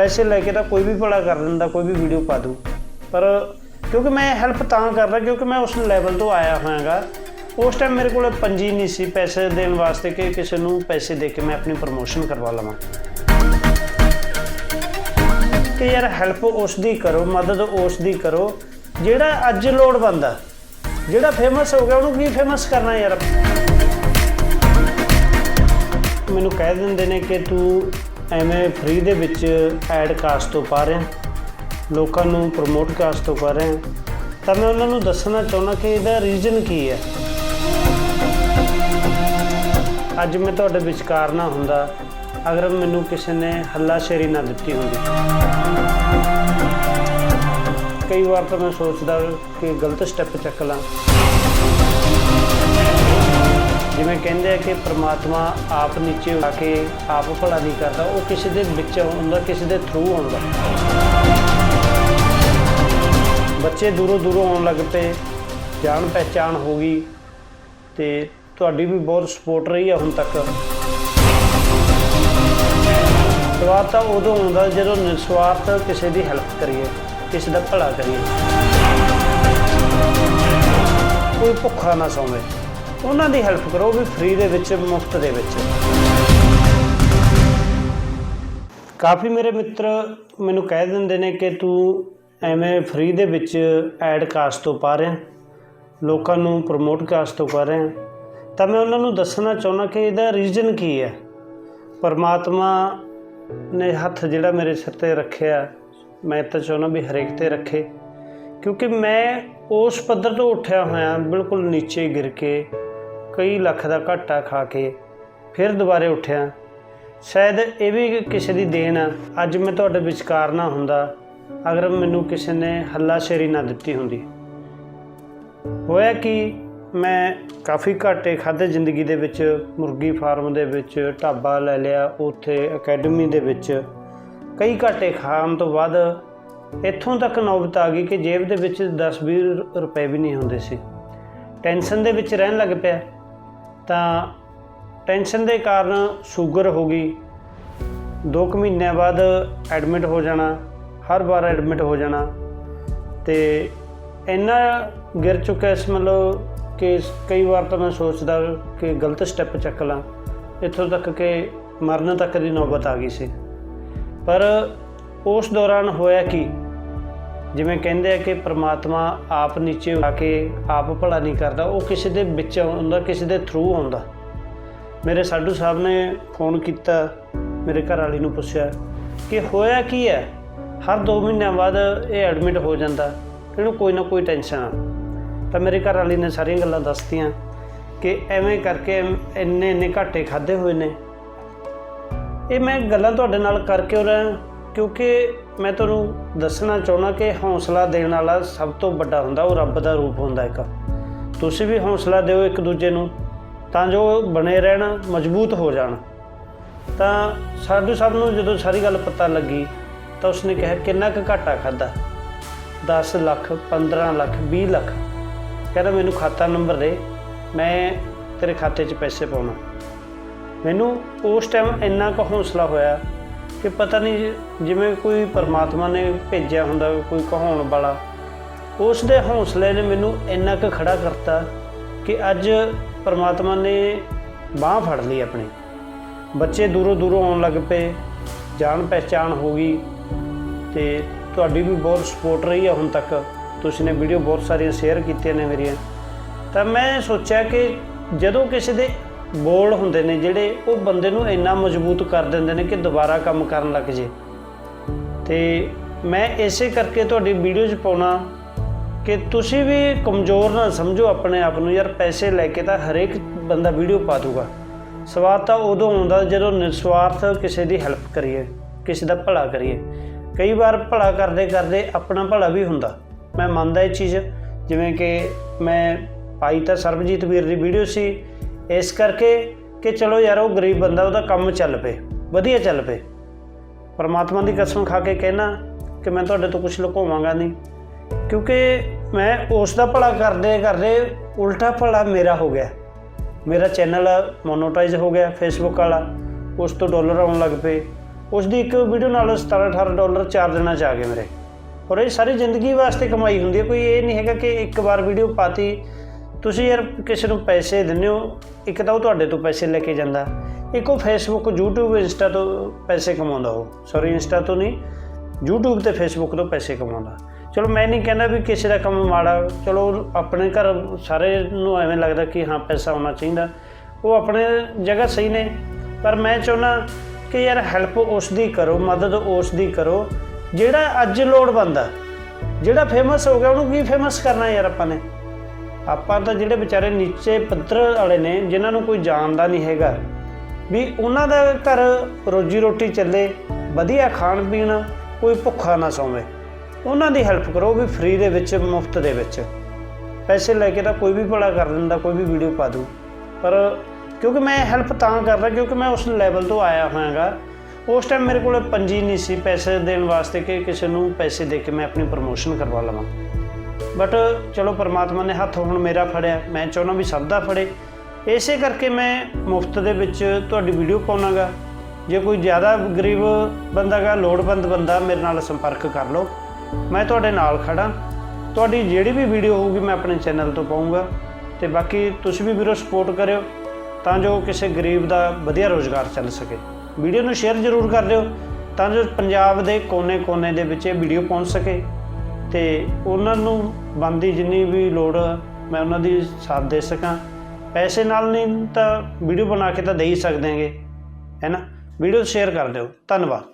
ਪੈਸੇ ਲੈ ਕੇ ਤਾਂ ਕੋਈ ਵੀ ਭਲਾ ਕਰ ਦਿੰਦਾ ਕੋਈ ਵੀ ਵੀਡੀਓ ਪਾ ਦੂ। ਪਰ ਕਿਉਂਕਿ ਮੈਂ ਹੈਲਪ ਤਾਂ ਕਰਦਾ ਕਿਉਂਕਿ ਮੈਂ ਉਸ ਲੈਵਲ ਤੋਂ ਆਇਆ ਹੋਇਆਗਾ। ਉਸ ਟਾਈਮ ਮੇਰੇ ਕੋਲ ਪੰਜੀ ਨਹੀਂ ਸੀ ਪੈਸੇ ਦੇਣ ਵਾਸਤੇ ਕਿ ਕਿਸੇ ਨੂੰ ਪੈਸੇ ਦੇ ਕੇ ਮੈਂ ਆਪਣੀ ਪ੍ਰਮੋਸ਼ਨ ਕਰਵਾ ਲਵਾਂ। ਕਿ ਯਾਰ ਹੈਲਪ ਉਸ ਦੀ ਕਰੋ, ਮਦਦ ਉਸ ਦੀ ਕਰੋ। ਜਿਹੜਾ ਅੱਜ ਲੋੜ ਬੰਦਾ ਜਿਹੜਾ ਫੇਮਸ ਹੋ ਗਿਆ, ਉਹਨੂੰ ਕੀ ਫੇਮਸ ਕਰਨਾ ਯਾਰ? ਮੈਨੂੰ ਕਹਿ ਦਿੰਦੇ ਨੇ ਕਿ ਤੂੰ ਐਵੇਂ ਫ੍ਰੀ ਦੇ ਵਿੱਚ ਐਡ ਕਾਸਟ ਤੋਂ ਪਾ ਰਿਹਾ ਲੋਕਾਂ ਨੂੰ ਪ੍ਰਮੋਟ ਕਾਸਟ ਤੋਂ ਕਰ ਰਿਹਾ ਤਾਂ ਮੈਂ ਉਹਨਾਂ ਨੂੰ ਦੱਸਣਾ ਚਾਹੁੰਦਾ ਕਿ ਇਹਦਾ ਰੀਜ਼ਨ ਕੀ ਹੈ? ਅੱਜ ਮੈਂ ਤੁਹਾਡੇ ਵਿਚਕਾਰ ਨਾ ਹੁੰਦਾ, ਅਗਰ ਮੈਨੂੰ ਕਿਸੇ ਨੇ ਹੱਲਾਸ਼ੇਰੀ ਨਾ ਦਿੱਤੀ ਹੁੰਦੀ। ਕਈ ਵਾਰ ਤਾਂ ਮੈਂ ਸੋਚਦਾ ਕਿ ਗਲਤ ਸਟੈਪ ਚੱਕ ਲਾਂ। ਜਿਵੇਂ ਕਹਿੰਦੇ ਆ ਕਿ ਪ੍ਰਮਾਤਮਾ ਆਪ ਨੀਚੇ ਆ ਕੇ ਆਪ ਭਲਾ ਨਹੀਂ ਕਰਦਾ, ਉਹ ਕਿਸੇ ਦੇ ਵਿੱਚ ਆਉਂਦਾ, ਕਿਸੇ ਦੇ ਥਰੂ ਆਉਂਦਾ। ਬੱਚੇ ਦੂਰੋਂ ਦੂਰੋਂ ਆਉਣ ਲੱਗ ਪਏ, ਜਾਣ ਪਹਿਚਾਣ ਹੋ ਗਈ ਤੇ ਤੁਹਾਡੀ ਵੀ ਬਹੁਤ ਸਪੋਰਟ ਰਹੀ ਆ ਹੁਣ ਤੱਕ। ਸਵਾਰਥ ਤਾਂ ਉਦੋਂ ਹੁੰਦਾ ਜਦੋਂ ਨਿਸਵਾਰਥ ਕਿਸੇ ਦੀ ਹੈਲਪ ਕਰੀਏ, ਕਿਸੇ ਦਾ ਭਲਾ ਕਰੀਏ। ਕੋਈ ਭੁੱਖਾ ਨਾ ਸੌਵੇ। ਉਹਨਾਂ ਦੀ ਹੈਲਪ ਕਰੋ ਵੀ ਫ੍ਰੀ ਦੇ ਵਿੱਚ, ਮੁਫਤ ਦੇ ਵਿੱਚ। ਕਾਫੀ ਮੇਰੇ ਮਿੱਤਰ ਮੈਨੂੰ ਕਹਿ ਦਿੰਦੇ ਨੇ ਕਿ ਤੂੰ ਐਵੇਂ ਫ੍ਰੀ ਦੇ ਵਿੱਚ ਐਡ ਕਾਸਟ ਤੋਂ ਪਾ ਰਿਹਾ, ਲੋਕਾਂ ਨੂੰ ਪ੍ਰਮੋਟ ਕਾਸਟ ਤੋਂ ਕਰ ਰਿਹਾ। ਤਾਂ ਮੈਂ ਉਹਨਾਂ ਨੂੰ ਦੱਸਣਾ ਚਾਹੁੰਦਾ ਕਿ ਇਹਦਾ ਰੀਜ਼ਨ ਕੀ ਹੈ? ਪਰਮਾਤਮਾ ਨੇ ਹੱਥ ਜਿਹੜਾ ਮੇਰੇ ਸਿਰ ਤੇ ਰੱਖਿਆ, ਮੈਂ ਤਾਂ ਚਾਹੁੰਦਾ ਵੀ ਹਰੇਕ ਤੇ ਰੱਖੇ। ਕਿਉਂਕਿ ਮੈਂ ਉਸ ਪੱਧਰ ਤੋਂ ਉੱਠਿਆ ਹੋਇਆ, ਬਿਲਕੁਲ ਨੀਚੇ ਗਿਰ ਕੇ ਕਈ ਲੱਖ ਦਾ ਘਾਟਾ ਖਾ ਕੇ ਫਿਰ ਦੁਬਾਰੇ ਉੱਠਿਆ। ਸ਼ਾਇਦ ਇਹ ਵੀ ਕਿਸੇ ਦੀ ਦੇਣ ਆ। ਅੱਜ ਮੈਂ ਤੁਹਾਡੇ ਵਿਚਕਾਰ ਨਾ ਹੁੰਦਾ, ਅਗਰ ਮੈਨੂੰ ਕਿਸੇ ਨੇ ਹੱਲਾਸ਼ੇਰੀ ਨਾ ਦਿੱਤੀ ਹੁੰਦੀ। ਹੋਇਆ ਕਿ, ਮੈਂ ਕਾਫੀ ਘਾਟੇ ਖਾਦੇ ਜ਼ਿੰਦਗੀ ਦੇ ਵਿੱਚ, ਮੁਰਗੀ ਫਾਰਮ ਦੇ ਵਿੱਚ, ਢਾਬਾ ਲੈ ਲਿਆ, ਉੱਥੇ ਅਕੈਡਮੀ ਦੇ ਵਿੱਚ। ਕਈ ਘਾਟੇ ਖਾਣ ਤੋਂ ਬਾਅਦ ਇੱਥੋਂ ਤੱਕ ਨੌਬਤ ਆ ਗਈ ਕਿ ਜੇਬ ਦੇ ਵਿੱਚ 10-20 ਰੁਪਏ ਵੀ ਨਹੀਂ ਹੁੰਦੇ ਸੀ। ਟੈਨਸ਼ਨ ਦੇ ਵਿੱਚ ਰਹਿਣ ਲੱਗ ਪਿਆ। ਤਾਂ ਟੈਨਸ਼ਨ ਦੇ ਕਾਰਨ ਸ਼ੂਗਰ ਹੋ ਗਈ। 2 ਮਹੀਨਿਆਂ ਬਾਅਦ ਐਡਮਿਟ ਹੋ ਜਾਣਾ, ਹਰ ਵਾਰ ਐਡਮਿਟ ਹੋ ਜਾਣਾ। ਤੇ ਇੰਨਾ ਗਿਰ ਚੁੱਕਿਆ ਸੀ ਮਤਲਬ ਕਿ ਕਈ ਵਾਰ ਤਾਂ ਮੈਂ ਸੋਚਦਾ ਕਿ ਗਲਤ ਸਟੈਪ ਚੱਕ ਲਾਂ। ਇੱਥੋਂ ਤੱਕ ਕਿ ਮਰਨ ਤੱਕ ਦੀ ਨੌਬਤ ਆ ਗਈ ਸੀ। ਪਰ ਉਸ ਦੌਰਾਨ ਹੋਇਆ ਕਿ? ਜਿਵੇਂ ਕਹਿੰਦੇ ਆ ਕਿ ਪ੍ਰਮਾਤਮਾ ਆਪ ਨੀਚੇ ਆ ਕੇ ਆਪ ਭਲਾ ਨਹੀਂ ਕਰਦਾ, ਉਹ ਕਿਸੇ ਦੇ ਵਿੱਚ ਆਉਂਦਾ, ਕਿਸੇ ਦੇ ਥਰੂ ਆਉਂਦਾ। ਮੇਰੇ ਸਾਡੂ ਸਾਹਿਬ ਨੇ ਫੋਨ ਕੀਤਾ, ਮੇਰੇ ਘਰ ਵਾਲੀ ਨੂੰ ਪੁੱਛਿਆ ਕਿ ਹੋਇਆ ਕੀ ਹੈ ਹਰ 2 ਮਹੀਨਿਆਂ ਬਾਅਦ ਇਹ ਐਡਮਿਟ ਹੋ ਜਾਂਦਾ, ਇਹਨੂੰ ਕੋਈ ਨਾ ਕੋਈ ਟੈਨਸ਼ਨ ਆ। ਤਾਂ ਮੇਰੇ ਘਰ ਵਾਲੀ ਨੇ ਸਾਰੀਆਂ ਗੱਲਾਂ ਦੱਸਤੀਆਂ ਕਿ ਐਵੇਂ ਕਰਕੇ ਇੰਨੇ ਇੰਨੇ ਘਾਟੇ ਖਾਦੇ ਹੋਏ ਨੇ। ਇਹ ਮੈਂ ਗੱਲਾਂ ਤੁਹਾਡੇ ਨਾਲ ਕਰਕੇ ਹੋ ਰਿਹਾ ਕਿਉਂਕਿ ਮੈਂ ਤੁਹਾਨੂੰ ਦੱਸਣਾ ਚਾਹੁੰਦਾ ਕਿ ਹੌਸਲਾ ਦੇਣ ਵਾਲਾ ਸਭ ਤੋਂ ਵੱਡਾ ਹੁੰਦਾ, ਉਹ ਰੱਬ ਦਾ ਰੂਪ ਹੁੰਦਾ ਇੱਕ। ਤੁਸੀਂ ਵੀ ਹੌਸਲਾ ਦਿਓ ਇੱਕ ਦੂਜੇ ਨੂੰ, ਤਾਂ ਜੋ ਬਣੇ ਰਹਿਣ, ਮਜ਼ਬੂਤ ਹੋ ਜਾਣ। ਤਾਂ ਸਾਧੂ ਸਾਹਿਬ ਨੂੰ ਜਦੋਂ ਸਾਰੀ ਗੱਲ ਪਤਾ ਲੱਗੀ, ਤਾਂ ਉਸਨੇ ਕਿਹਾ, ਕਿੰਨਾ ਕੁ ਘਾਟਾ ਖਾਦਾ 10 ਲੱਖ 15 ਲੱਖ 20 ਲੱਖ। ਕਹਿੰਦਾ, ਮੈਨੂੰ ਖਾਤਾ ਨੰਬਰ ਦੇ, ਮੈਂ ਤੇਰੇ ਖਾਤੇ 'ਚ ਪੈਸੇ ਪਾਉਣਾ। ਮੈਨੂੰ ਉਸ ਟਾਈਮ ਇੰਨਾ ਕੁ ਹੌਸਲਾ ਹੋਇਆ ਕਿ ਪਤਾ ਨਹੀਂ ਜਿਵੇਂ ਕੋਈ ਪਰਮਾਤਮਾ ਨੇ ਭੇਜਿਆ ਹੁੰਦਾ ਕੋਈ ਕਹਾਉਣ ਵਾਲਾ, ਉਸ ਦੇ ਹੌਸਲੇ ਨੇ ਮੈਨੂੰ ਇੰਨਾ ਕੁ ਖੜਾ ਕਰਤਾ ਕਿ ਅੱਜ ਪਰਮਾਤਮਾ ਨੇ ਬਾਹ ਫੜ ਲਈ ਆਪਣੀ। ਬੱਚੇ ਦੂਰੋਂ ਦੂਰੋਂ ਆਉਣ ਲੱਗ ਪਏ, ਜਾਣ ਪਹਿਚਾਣ ਹੋ ਗਈ ਤੇ ਤੁਹਾਡੀ ਵੀ ਬਹੁਤ ਸਪੋਰਟ ਰਹੀ ਹੈ ਹੁਣ ਤੱਕ। ਤੁਸੀਂ ਨੇ ਵੀਡੀਓ ਬਹੁਤ ਸਾਰੀਆਂ ਸ਼ੇਅਰ ਕੀਤੀਆਂ ਨੇ ਮੇਰੀਆਂ। ਤਾਂ ਮੈਂ ਸੋਚਿਆ ਕਿ ਜਦੋਂ ਕਿਸੇ ਦੇ ਬੋਲ ਹੁੰਦੇ ਨੇ ਜਿਹੜੇ ਉਹ ਬੰਦੇ ਨੂੰ ਇੰਨਾ ਮਜ਼ਬੂਤ ਕਰ ਦਿੰਦੇ ਨੇ ਕਿ ਦੁਬਾਰਾ ਕੰਮ ਕਰਨ ਲੱਗ ਜੇ। ਤੇ ਮੈਂ ਇਸੇ ਕਰਕੇ ਤੁਹਾਡੀ ਵੀਡੀਓ 'ਚ ਪਾਉਣਾ ਕਿ ਤੁਸੀਂ ਵੀ ਕਮਜ਼ੋਰ ਨਾ ਸਮਝੋ ਆਪਣੇ ਆਪ ਨੂੰ, ਯਾਰ ਪੈਸੇ ਲੈ ਕੇ ਤਾਂ ਹਰੇਕ ਬੰਦਾ ਵੀਡੀਓ ਪਾ ਦੂਗਾ। ਸਵਾਦ ਤਾਂ ਉਦੋਂ ਆਉਂਦਾ ਜਦੋਂ ਨਿਸਵਾਰਥ ਕਿਸੇ ਦੀ ਹੈਲਪ ਕਰੀਏ, ਕਿਸੇ ਦਾ ਭਲਾ ਕਰੀਏ। ਕਈ ਵਾਰ ਭਲਾ ਕਰਦੇ ਕਰਦੇ ਆਪਣਾ ਭਲਾ ਵੀ ਹੁੰਦਾ। ਮੈਂ ਮੰਨਦਾ ਇਹ ਚੀਜ਼, ਜਿਵੇਂ ਕਿ ਮੈਂ ਪਾਈ ਤਾਂ ਸਰਬਜੀਤ ਵੀਰ ਦੀ ਵੀਡੀਓ ਸੀ ਇਸ ਕਰਕੇ ਕਿ ਚਲੋ ਯਾਰ, ਉਹ ਗਰੀਬ ਬੰਦਾ, ਉਹਦਾ ਕੰਮ ਚੱਲ ਪਏ, ਵਧੀਆ ਚੱਲ ਪਏ। ਪਰਮਾਤਮਾ ਦੀ ਕਸਮ ਖਾ ਕੇ ਕਹਿਣਾ ਕਿ ਮੈਂ ਤੁਹਾਡੇ ਤੋਂ ਕੁਝ ਲੁਕਾਵਾਂਗਾ ਨਹੀਂ, ਕਿਉਂਕਿ ਮੈਂ ਉਸ ਦਾ ਭਲਾ ਕਰਦੇ ਕਰਦੇ ਉਲਟਾ ਭਲਾ ਮੇਰਾ ਹੋ ਗਿਆ। ਮੇਰਾ ਚੈਨਲ ਮੋਨੋਟਾਈਜ਼ ਹੋ ਗਿਆ ਫੇਸਬੁੱਕ ਵਾਲਾ, ਉਸ ਤੋਂ ਡਾਲਰ ਆਉਣ ਲੱਗ ਪਏ। ਉਸ ਦੀ ਇੱਕ ਵੀਡੀਓ ਨਾਲ 17 18 ਡਾਲਰ ਚਾਰ ਦਿਨਾਂ ਚ ਆ ਗਏ ਮੇਰੇ। ਔਰ ਇਹ ਸਾਰੀ ਜ਼ਿੰਦਗੀ ਵਾਸਤੇ ਕਮਾਈ ਹੁੰਦੀ ਹੈ, ਕੋਈ ਇਹ ਨਹੀਂ ਹੈਗਾ ਕਿ ਇੱਕ ਵਾਰ ਵੀਡੀਓ ਪਾਤੀ ਤੁਸੀਂ ਯਾਰ ਕਿਸੇ ਨੂੰ ਪੈਸੇ ਦਿੰਦੇ ਹੋ, ਇੱਕ ਤਾਂ ਉਹ ਤੁਹਾਡੇ ਤੋਂ ਪੈਸੇ ਲੈ ਕੇ ਜਾਂਦਾ। ਇੱਕ ਉਹ ਫੇਸਬੁੱਕ YouTube ਇੰਸਟਾ ਤੋਂ ਪੈਸੇ ਕਮਾਉਂਦਾ ਉਹ। ਸੌਰੀ ਇੰਸਟਾ ਤੋਂ ਨਹੀਂ, YouTube ਤੇ ਫੇਸਬੁੱਕ ਤੋਂ ਪੈਸੇ ਕਮਾਉਂਦਾ। ਚਲੋ ਮੈਂ ਨਹੀਂ ਕਹਿੰਦਾ ਵੀ ਕਿਸੇ ਦਾ ਕੰਮ ਮਾੜਾ, ਚਲੋ ਆਪਣੇ ਘਰ ਸਾਰੇ ਨੂੰ ਐਵੇਂ ਲੱਗਦਾ ਕਿ ਹਾਂ, ਪੈਸਾ ਆਉਣਾ ਚਾਹੀਦਾ। ਉਹ ਆਪਣੇ ਜਗ੍ਹਾ ਸਹੀ ਨੇ, ਪਰ ਮੈਂ ਚਾਹੁੰਦਾ ਕਿ ਯਾਰ ਹੈਲਪ ਉਸ ਦੀ ਕਰੋ, ਮਦਦ ਉਸ ਦੀ ਕਰੋ। ਜਿਹੜਾ ਅੱਜ ਲੋੜਵੰਦ ਆ, ਜਿਹੜਾ ਫੇਮਸ ਹੋ ਗਿਆ, ਉਹਨੂੰ ਕੀ ਫੇਮਸ ਕਰਨਾ ਯਾਰ ਆਪਾਂ ਨੇ? ਆਪਾਂ ਤਾਂ ਜਿਹੜੇ ਵਿਚਾਰੇ ਨੀਚੇ ਪੱਧਰ ਵਾਲੇ ਨੇ, ਜਿਨ੍ਹਾਂ ਨੂੰ ਕੋਈ ਜਾਣਦਾ ਨਹੀਂ ਹੈਗਾ, ਵੀ ਉਹਨਾਂ ਦਾ ਘਰ ਰੋਜੀ ਰੋਟੀ ਚੱਲੇ, ਵਧੀਆ ਖਾਣ ਪੀਣ, ਕੋਈ ਭੁੱਖਾ ਨਾ ਸੌਵੇ। ਉਹਨਾਂ ਦੀ ਹੈਲਪ ਕਰੋ ਵੀ ਫ੍ਰੀ ਦੇ ਵਿੱਚ, ਮੁਫਤ ਦੇ ਵਿੱਚ। ਪੈਸੇ ਲੈ ਕੇ ਤਾਂ ਕੋਈ ਵੀ ਭਲਾ ਕਰ ਦਿੰਦਾ ਕੋਈ ਵੀ ਵੀਡੀਓ ਪਾ ਦੂ। ਪਰ ਕਿਉਂਕਿ ਮੈਂ ਹੈਲਪ ਤਾਂ ਕਰਦਾ ਕਿਉਂਕਿ ਮੈਂ ਉਸ ਲੈਵਲ ਤੋਂ ਆਇਆ ਹੋਇਆਗਾ। ਉਸ ਟਾਈਮ ਮੇਰੇ ਕੋਲ ਪੰਜੀ ਨਹੀਂ ਸੀ ਪੈਸੇ ਦੇਣ ਵਾਸਤੇ ਕਿ ਕਿਸੇ ਨੂੰ ਪੈਸੇ ਦੇ ਕੇ ਮੈਂ ਆਪਣੀ ਪ੍ਰਮੋਸ਼ਨ ਕਰਵਾ ਲਵਾਂ। ਬਟ ਚਲੋ ਪਰਮਾਤਮਾ ਨੇ ਹੱਥ ਹੁਣ ਮੇਰਾ ਫੜਿਆ, ਮੈਂ ਚਾਹੁੰਦਾ ਵੀ ਸਭ ਦਾ ਫੜੇ। ਇਸੇ ਕਰਕੇ ਮੈਂ ਮੁਫਤ ਦੇ ਵਿੱਚ ਤੁਹਾਡੀ ਵੀਡੀਓ ਪਾਉਣਾਗਾ। ਜੇ ਕੋਈ ਜ਼ਿਆਦਾ ਗਰੀਬ ਬੰਦਾਗਾ, ਲੋੜਵੰਦ ਬੰਦਾ ਮੇਰੇ ਨਾਲ ਸੰਪਰਕ ਕਰ ਲਓ। ਮੈਂ ਤੁਹਾਡੇ ਨਾਲ ਖੜਾ। ਤੁਹਾਡੀ ਜਿਹੜੀ ਵੀ ਵੀਡੀਓ ਹੋਊਗੀ ਮੈਂ ਆਪਣੇ ਚੈਨਲ ਤੋਂ ਪਾਉਂਗਾ ਤੇ ਬਾਕੀ ਤੁਸੀਂ ਵੀ ਵੀਰੋ ਸਪੋਰਟ ਕਰਿਓ, ਤਾਂ ਜੋ ਕਿਸੇ ਗਰੀਬ ਦਾ ਵਧੀਆ ਰੋਜ਼ਗਾਰ ਚੱਲ ਸਕੇ। ਵੀਡੀਓ ਨੂੰ ਸ਼ੇਅਰ ਜ਼ਰੂਰ ਕਰ ਦਿਓ, ਤਾਂ ਜੋ ਪੰਜਾਬ ਦੇ ਕੋਨੇ-ਕੋਨੇ ਦੇ ਵਿੱਚ ਇਹ ਵੀਡੀਓ ਪਹੁੰਚ ਸਕੇ। ਤੇ ਉਹਨਾਂ ਨੂੰ ਬੰਦੀ ਜਿੰਨੀ ਵੀ ਲੋੜ ਮੈਂ ਉਹਨਾਂ ਦੀ ਸਾਥ ਦੇ ਸਕਾਂ। ਪੈਸੇ ਨਾਲ ਨਹੀਂ ਤਾਂ ਵੀਡੀਓ ਬਣਾ ਕੇ ਤਾਂ ਦੇ ਹੀ ਸਕਦੇ ਹਾਂਗੇ, ਹੈ ਨਾ? ਵੀਡੀਓ ਸ਼ੇਅਰ ਕਰ ਦਿਓ। ਧੰਨਵਾਦ।